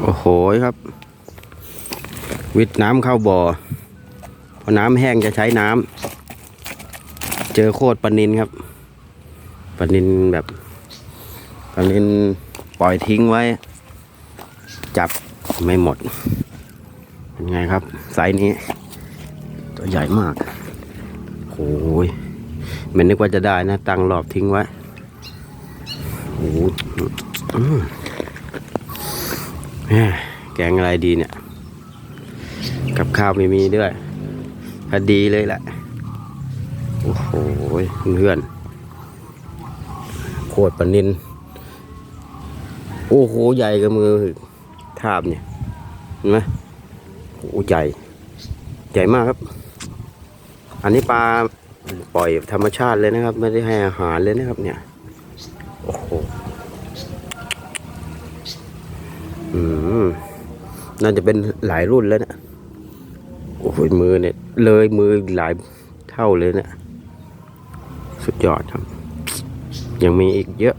โอ้โหครับ วิทย์น้ำเข้าบ่อพอน้ำแห้งจะใช้น้ำเจอโคตรปลานินครับปลานินแบบปลานินปล่อยทิ้งไว้ จับไม่หมด เป็นไงครับ ไซส์นี้ ตัวใหญ่มากโอ้ยไม่นึกว่าจะได้นะ ตั้งรอบทิ้งไว้โอ้โห แกงอะไรดีเนี่ย กับข้าวไม่มีด้วยพอดีเลยแหละ โอ้โหเพื่อนโคตรปนิน โอ้โห ใหญ่กับมือทาบเนี่ยเห็นไหมโอ้ใหญ่ ใหญ่มากครับ อันนี้ปลาปล่อยธรรมชาติเลยนะครับ ไม่ได้ให้อาหารเลยนะครับเนี่ย โอ้โห อืมน่าจะเป็นหลายรุ่นแล้วเนะี่ยโอ้โหมือเนี่ย เลยมือหลายเท่าเลยเนะี่ยสุดยอดครับ ยังมีอีกเยอะ